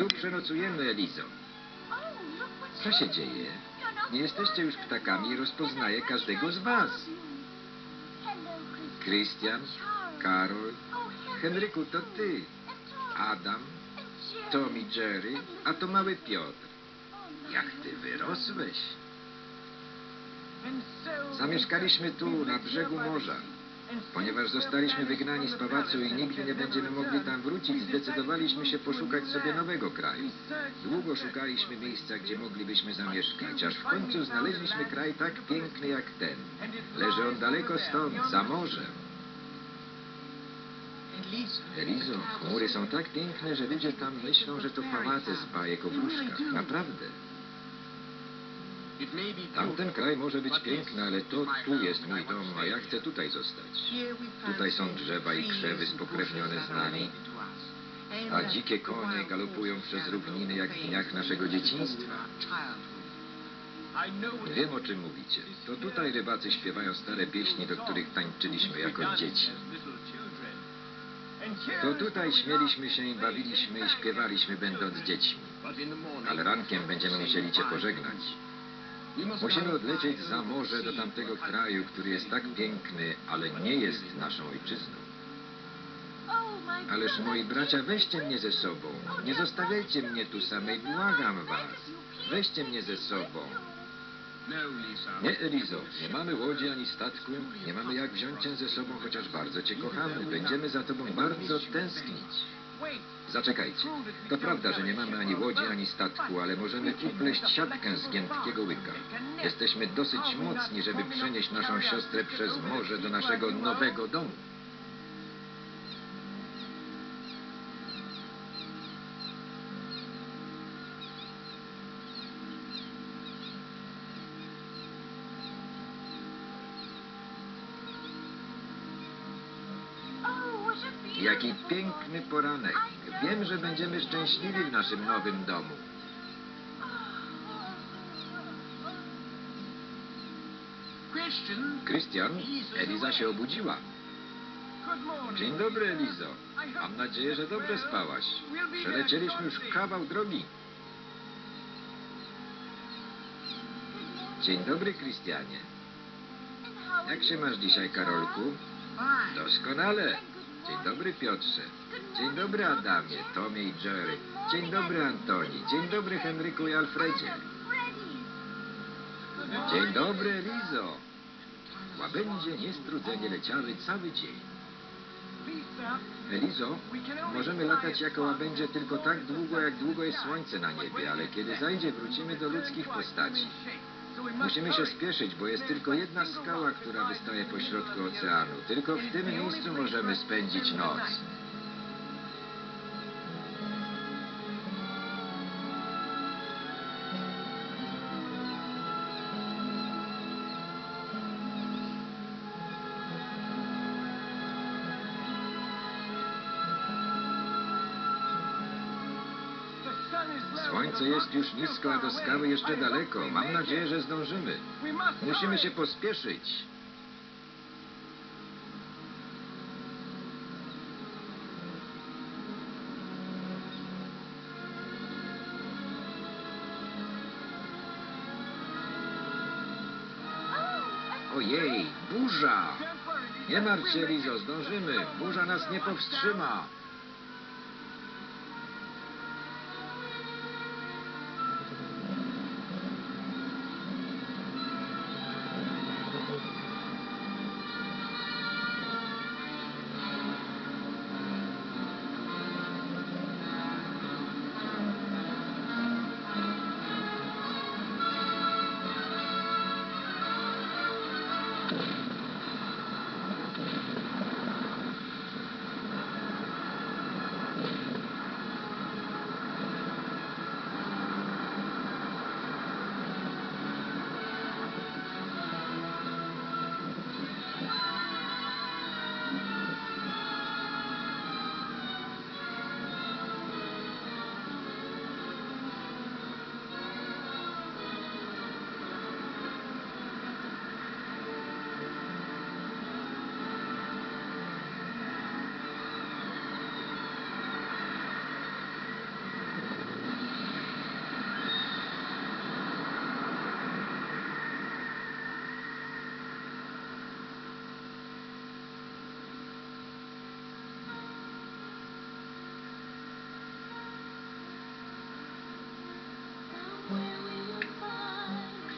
Tu przenocujemy, Elizo. Co się dzieje? Nie jesteście już ptakami i rozpoznaję każdego z was. Christian, Karol, Henryku, to ty. Adam, Tommy, Jerry, a to mały Piotr. Jak ty wyrosłeś? Zamieszkaliśmy tu, na brzegu morza. Ponieważ zostaliśmy wygnani z pałacu i nigdy nie będziemy mogli tam wrócić, zdecydowaliśmy się poszukać sobie nowego kraju. Długo szukaliśmy miejsca, gdzie moglibyśmy zamieszkać, aż w końcu znaleźliśmy kraj tak piękny jak ten. Leży on daleko stąd, za morzem. Elizo, chmury są tak piękne, że ludzie tam myślą, że to pałace z bajek o wróżkach. Naprawdę. Tamten kraj może być piękny, ale to tu jest mój dom, a ja chcę tutaj zostać. Tutaj są drzewa i krzewy spokrewnione z nami, a dzikie konie galopują przez równiny jak w dniach naszego dzieciństwa. Wiem, o czym mówicie. To tutaj rybacy śpiewają stare pieśni, do których tańczyliśmy jako dzieci. To tutaj śmieliśmy się i bawiliśmy i śpiewaliśmy będąc dziećmi. Ale rankiem będziemy musieli cię pożegnać. Musimy odlecieć za morze do tamtego kraju, który jest tak piękny, ale nie jest naszą ojczyzną. Ależ moi bracia, weźcie mnie ze sobą. Nie zostawiajcie mnie tu samej, błagam was. Weźcie mnie ze sobą. Nie, Elizo, nie mamy łodzi ani statku, nie mamy jak wziąć cię ze sobą, chociaż bardzo cię kochamy. Będziemy za tobą bardzo tęsknić. Zaczekajcie. To prawda, że nie mamy ani łodzi, ani statku, ale możemy upleść siatkę z giętkiego łyka. Jesteśmy dosyć mocni, żeby przenieść naszą siostrę przez morze do naszego nowego domu. Jaki piękny poranek. Wiem, że będziemy szczęśliwi w naszym nowym domu. Krystian, Eliza się obudziła. Dzień dobry, Elizo. Mam nadzieję, że dobrze spałaś. Przelecieliśmy już kawał drogi. Dzień dobry, Krystianie. Jak się masz dzisiaj, Karolku? Doskonale. Dzień dobry, Piotrze. Dzień dobry, Adamie, Tomie i Jerry. Dzień dobry, Antoni. Dzień dobry, Henryku i Alfredzie. Dzień dobry, Elizo. Łabędzie niestrudzenie leciały cały dzień. Elizo, możemy latać jako łabędzie tylko tak długo, jak długo jest słońce na niebie, ale kiedy zajdzie, wrócimy do ludzkich postaci. Musimy się spieszyć, bo jest tylko jedna skała, która wystaje pośrodku oceanu. Tylko w tym miejscu możemy spędzić noc. Słońce jest już nisko, a do skały jeszcze daleko. Mam nadzieję, że zdążymy. Musimy się pospieszyć. Ojej, burza! Nie martw się, Lizo, zdążymy. Burza nas nie powstrzyma.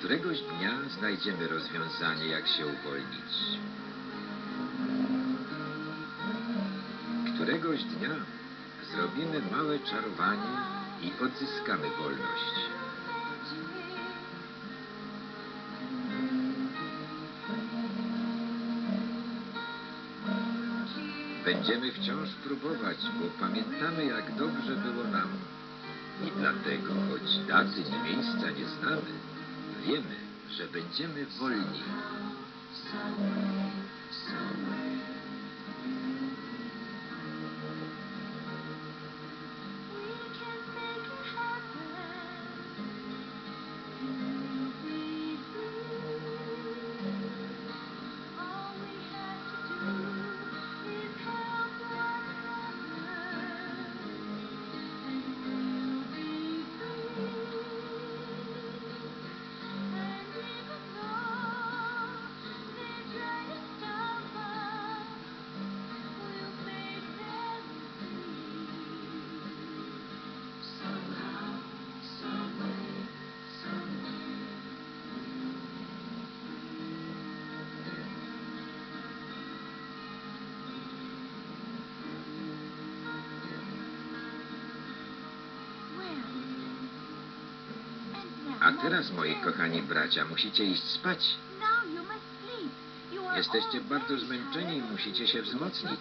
Któregoś dnia znajdziemy rozwiązanie, jak się uwolnić. Któregoś dnia zrobimy małe czarowanie i odzyskamy wolność. Będziemy wciąż próbować, bo pamiętamy, jak dobrze było nam. I dlatego, choć daty ni miejsca nie znamy, wiemy, że będziemy wolni. A teraz, moi kochani bracia, musicie iść spać. Jesteście bardzo zmęczeni i musicie się wzmocnić.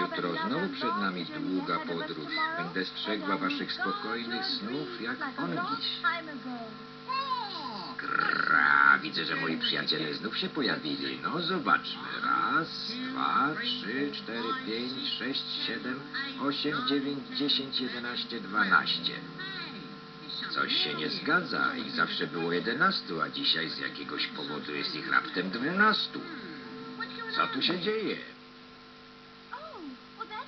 Jutro znowu przed nami długa podróż. Będę strzegła waszych spokojnych snów, jak on dziś. Gra, widzę, że moi przyjaciele znów się pojawili. No, zobaczmy. Raz, dwa, trzy, cztery, pięć, sześć, siedem, osiem, dziewięć, dziesięć, jedenaście, dwanaście. Coś się nie zgadza. Ich zawsze było jedenastu, a dzisiaj z jakiegoś powodu jest ich raptem dwunastu. Co tu się dzieje?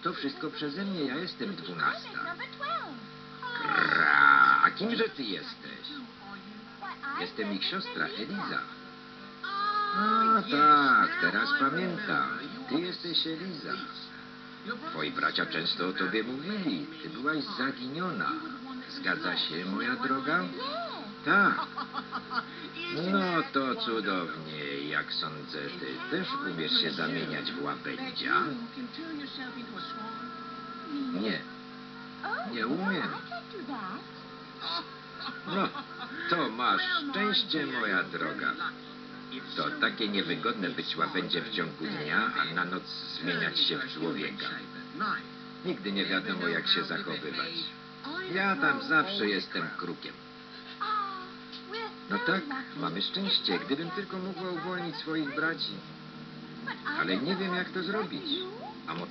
To wszystko przeze mnie, ja jestem dwunasta. Gra, a kimże ty jesteś? Jestem ich siostra, Eliza. A tak, teraz pamiętam. Ty jesteś Eliza. Twoi bracia często o tobie mówili. Ty byłaś zaginiona. Zgadza się, moja droga? Tak. No to cudownie. Jak sądzę, ty też umiesz się zamieniać w łabędzia? Nie. Nie umiem. No, to masz szczęście, moja droga. To takie niewygodne być łabędziem w ciągu dnia, a na noc zmieniać się w człowieka. Nigdy nie wiadomo, jak się zachowywać. Ja tam zawsze jestem krukiem. No tak, mamy szczęście, gdybym tylko mogła uwolnić swoich braci. Ale nie wiem, jak to zrobić. A